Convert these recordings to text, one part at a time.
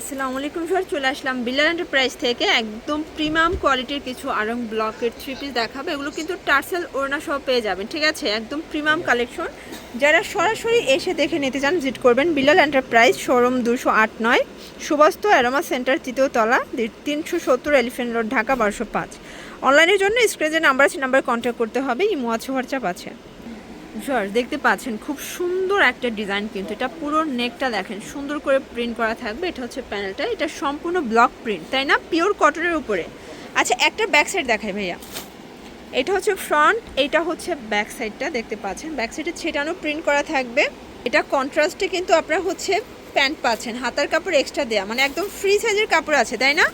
আসসালামু আলাইকুম স্যার চলে আসলাম বিল্লাল এন্টারপ্রাইজ থেকে। একদম প্রিমিয়াম কোয়ালিটির কিছু আরং ব্লকের থ্রি পিস দেখাবে। এগুলো কিন্তু টার্সেল ওড়না সহ পেয়ে যাবেন, ঠিক আছে? একদম প্রিমিয়াম কালেকশন। যারা সরাসরি এসে দেখে নিতে চান ভিজিট করবেন বিল্লাল এন্টারপ্রাইজ শোরুম দুশো আট নয়, সুবাস্ত অ্যারোমা সেন্টার, তৃতীয় তলা তিনশো সত্তর এলিফেন্ট রোড, ঢাকা বারোশো পাঁচ। অনলাইনের জন্য স্ক্রিনে নাম্বার আছে নাম্বার কন্ট্যাক্ট করতে হবে। ইমো আছে, হোয়াটসঅ্যাপ আছে। ভিউয়ার্স দেখতে পাচ্ছেন, খুব সুন্দর একটা ডিজাইন কিন্তু। এটা পুরো নেকটা দেখেন, সুন্দর করে প্রিন্ট করা থাকবে। এটা হচ্ছে প্যানেলটা এটা সম্পূর্ণ ব্লক প্রিন্ট তাই না? পিওর কটনের উপরে। আচ্ছা একটা ব্যাক সাইড দেখাই ভাইয়া। এটা হচ্ছে ফ্রন্ট এটা হচ্ছে ব্যাক সাইডটা দেখতে পাচ্ছেন। ব্যাক সাইডে ছেটানো প্রিন্ট করা থাকবে। এটা কন্ট্রাস্টে কিন্তু আপনারা হচ্ছে প্যান্ট পাচ্ছেন, হাতার কাপড় এক্সট্রা দেয়া মানে একদম ফ্রি সাইজের কাপড় আছে, তাই না?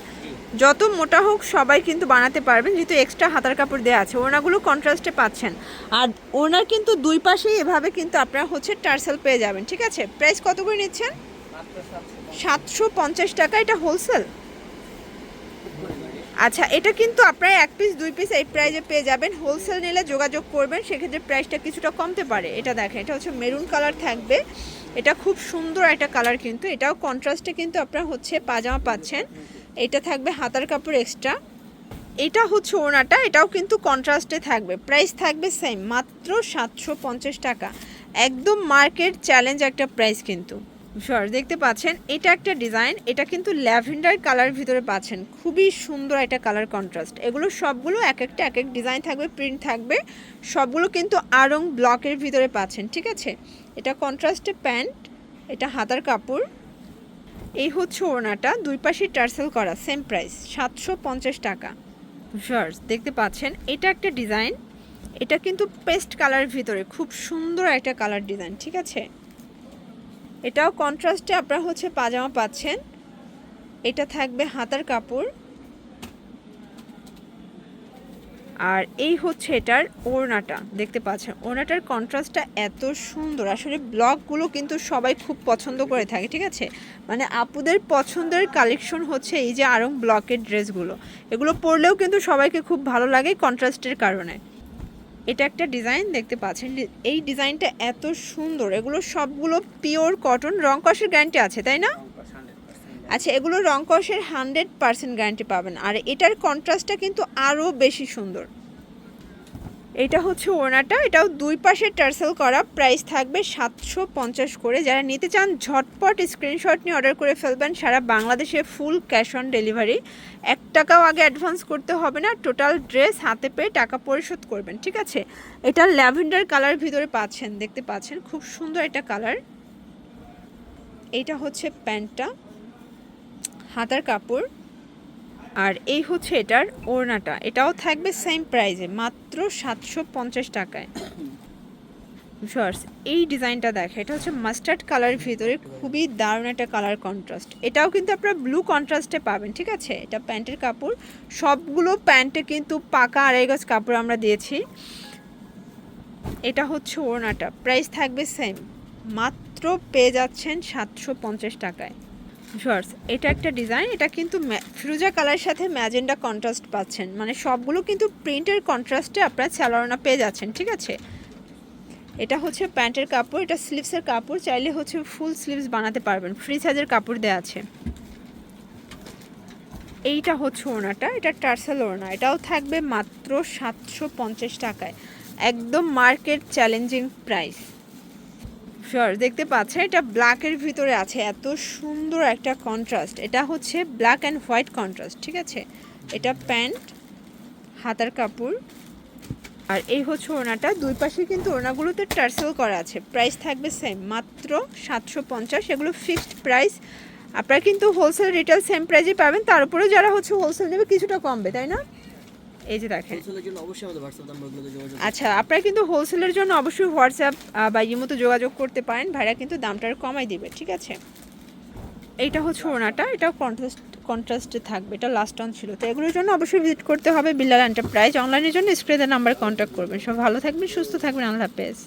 যত মোটা হোক সবাই কিন্তু বানাতে পারবেন যেহেতু এক্সট্রা হাতার কাপড় দেওয়া আছে। ওনাগুলো কন্ট্রাস্টে পাচ্ছেন। আর ওনার কিন্তু দুই পাশেই এভাবে কিন্তু আপনারা হচ্ছে টার্সেল পেয়ে যাবেন, ঠিক আছে? প্রাইস কত করে নিচ্ছেন? সাতশো পঞ্চাশ টাকা, এটা হোলসেল আচ্ছা এটা কিন্তু আপনারা এক পিস দুই পিস এই প্রাইজে পেয়ে যাবেন। হোলসেল নিলে যোগাযোগ করবেন, সেক্ষেত্রে প্রাইসটা কিছুটা কমতে পারে। এটা দেখেন, এটা হচ্ছে মেরুন কালার থাকবে। এটা খুব সুন্দর একটা কালার কিন্তু। এটাও কন্ট্রাস্টে কিন্তু আপনারা হচ্ছে পাজামা পাচ্ছেন। এটা থাকবে হাতার কাপড় এক্সট্রা এটা হচ্ছে ওনাটা এটাও কিন্তু কন্ট্রাস্টে থাকবে। প্রাইস থাকবে সেম মাত্র সাতশো পঞ্চাশ টাকা। একদম মার্কেট চ্যালেঞ্জ একটা প্রাইস কিন্তু। সর দেখতে পাচ্ছেন, এটা একটা ডিজাইন এটা কিন্তু ল্যাভেন্ডার কালার ভিতরে পাচ্ছেন। খুবই সুন্দর একটা কালার কন্ট্রাস্ট এগুলো সবগুলো এক একটা, এক এক ডিজাইন থাকবে প্রিন্ট থাকবে। সবগুলো কিন্তু আরং ব্লকের ভিতরে পাচ্ছেন, ঠিক আছে? এটা কন্ট্রাস্টে প্যান্ট, এটা হাতার কাপড়। এই হচ্ছে ওড়নাটা, দুই পাশে টার্সেল করা সেম প্রাইস সাতশো পঞ্চাশ টাকা। ভার্স দেখতে পাচ্ছেন, এটা একটা ডিজাইন এটা কিন্তু পেস্ট কালারের ভিতরে, খুব সুন্দর একটা কালার ডিজাইন ঠিক আছে? এটাও কন্ট্রাস্টে আপনারা হচ্ছে পাজামা পাচ্ছেন, এটা থাকবে হাতার কাপড়। আর এই হচ্ছে এটার ওড়নাটা, দেখতে পাচ্ছেন? ওড়নাটার কন্ট্রাস্টটা এত সুন্দর। আসলে ব্লগগুলো কিন্তু সবাই খুব পছন্দ করে থাকে, ঠিক আছে? মানে আপুদের পছন্দের কালেকশন হচ্ছে এই যে আরং ব্লকের ড্রেসগুলো। এগুলো পরলেও কিন্তু সবাইকে খুব ভালো লাগে কন্ট্রাস্টের কারণে। এটা একটা ডিজাইন, দেখতে পাচ্ছেন? এই ডিজাইনটা এত সুন্দর। এগুলো সবগুলো পিওর কটন রং কষের গ্যারান্টি আছে, তাই না? আচ্ছা এগুলো রং কষের হান্ড্রেড পার্সেন্ট গ্যারান্টি পাবেন। আর এটার কন্ট্রাস্টটা কিন্তু আরও বেশি সুন্দর। এটা হচ্ছে ওড়নাটা, এটাও দুই পাশে টার্সেল করা। প্রাইস থাকবে সাতশো পঞ্চাশ করে। যারা নিতে চান, ঝটপট স্ক্রিনশট নিয়ে অর্ডার করে ফেলবেন। সারা বাংলাদেশে ফুল ক্যাশ অন ডেলিভারি। এক টাকাও আগে অ্যাডভান্স করতে হবে না। টোটাল ড্রেস হাতে পেয়ে টাকা পরিশোধ করবেন, ঠিক আছে? এটা ল্যাভেন্ডার কালার ভিতরে পাচ্ছেন, দেখতে পাচ্ছেন। খুব সুন্দর একটা কালার। এইটা হচ্ছে প্যান্টটা। হাতার কাপড়। আর এই হচ্ছে এটার ওড়নাটা। এটাও থাকবে সেম প্রাইজে মাত্র সাতশো পঞ্চাশ টাকায়। শর্টস এই ডিজাইনটা দেখে এটা হচ্ছে মাস্টার্ড কালারের ভিতরে খুবই দারুণ একটা কালার কন্ট্রাস্ট এটাও কিন্তু আপনারা ব্লু কন্ট্রাস্টে পাবেন, ঠিক আছে? এটা প্যান্টের কাপড়। সবগুলো প্যান্টে কিন্তু পাকা আড়াই গজ কাপড় আমরা দিয়েছি। এটা হচ্ছে ওড়নাটা। প্রাইস থাকবে সেম মাত্র পেয়ে যাচ্ছেন সাতশো পঞ্চাশ টাকায়। শর্টস এটা একটা ডিজাইন, এটা কিন্তু ফিরোজা কালারের সাথে ম্যাজেন্ডা কন্ট্রাস্ট পাচ্ছেন। মানে সবগুলো কিন্তু প্রিন্টের কন্ট্রাস্টে আপনারা স্যালোনা পেয়ে যাচ্ছেন, ঠিক আছে? এটা হচ্ছে প্যান্টের কাপড়, এটা স্লিভসের কাপড়, চাইলে হচ্ছে ফুল স্লিভস বানাতে পারবেন। ফ্রি সাইজের কাপড় দেওয়া আছে। এইটা হচ্ছে ওড়নাটা এটা টার্সেল ওড়না, এটাও থাকবে মাত্র সাতশো পঞ্চাশ টাকায়। একদম মার্কেট চ্যালেঞ্জিং প্রাইস। শিওর দেখতে পাচ্ছেন, এটা ব্ল্যাকের ভিতরে আছে। এত সুন্দর একটা কন্ট্রাস্ট এটা হচ্ছে ব্ল্যাক অ্যান্ড হোয়াইট কন্ট্রাস্ট ঠিক আছে? এটা প্যান্ট হাতার কাপড়। আর এই হচ্ছে ওনাটা দুই পাশে কিন্তু ওনাগুলোতে টার্সেল করা আছে। প্রাইস থাকবে সেম মাত্র সাতশো পঞ্চাশ। এগুলো ফিক্সড প্রাইস আপনারা কিন্তু হোলসেল রিটেল সেম প্রাইজে পাবেন। তার উপরেও যারা হচ্ছে হোলসেল নেবে, কিছুটা কমবে, তাই না? এই যে দেখেন। আচ্ছা আপনারা কিন্তু হোলসেলের জন্য অবশ্যই হোয়াটসঅ্যাপ বা ইমোতে যোগাযোগ করতে পারেন। ভাইরা কিন্তু দামটা আর কমাই দিবে ঠিক আছে? এইটা হচ্ছে ওনাটা এটাও কন্ট্রাস্ট কন্ট্রাস্টে থাকবে। এটা লাস্ট অন ছিল। তো এগুলোর জন্য অবশ্যই ভিজিট করতে হবে বিল্লাল এন্টারপ্রাইজ অনলাইনের জন্য স্ক্রিনের নাম্বার কন্ট্যাক্ট করবেন। সব ভালো থাকবেন সুস্থ থাকবেন। আল্লাহ হাফেজ।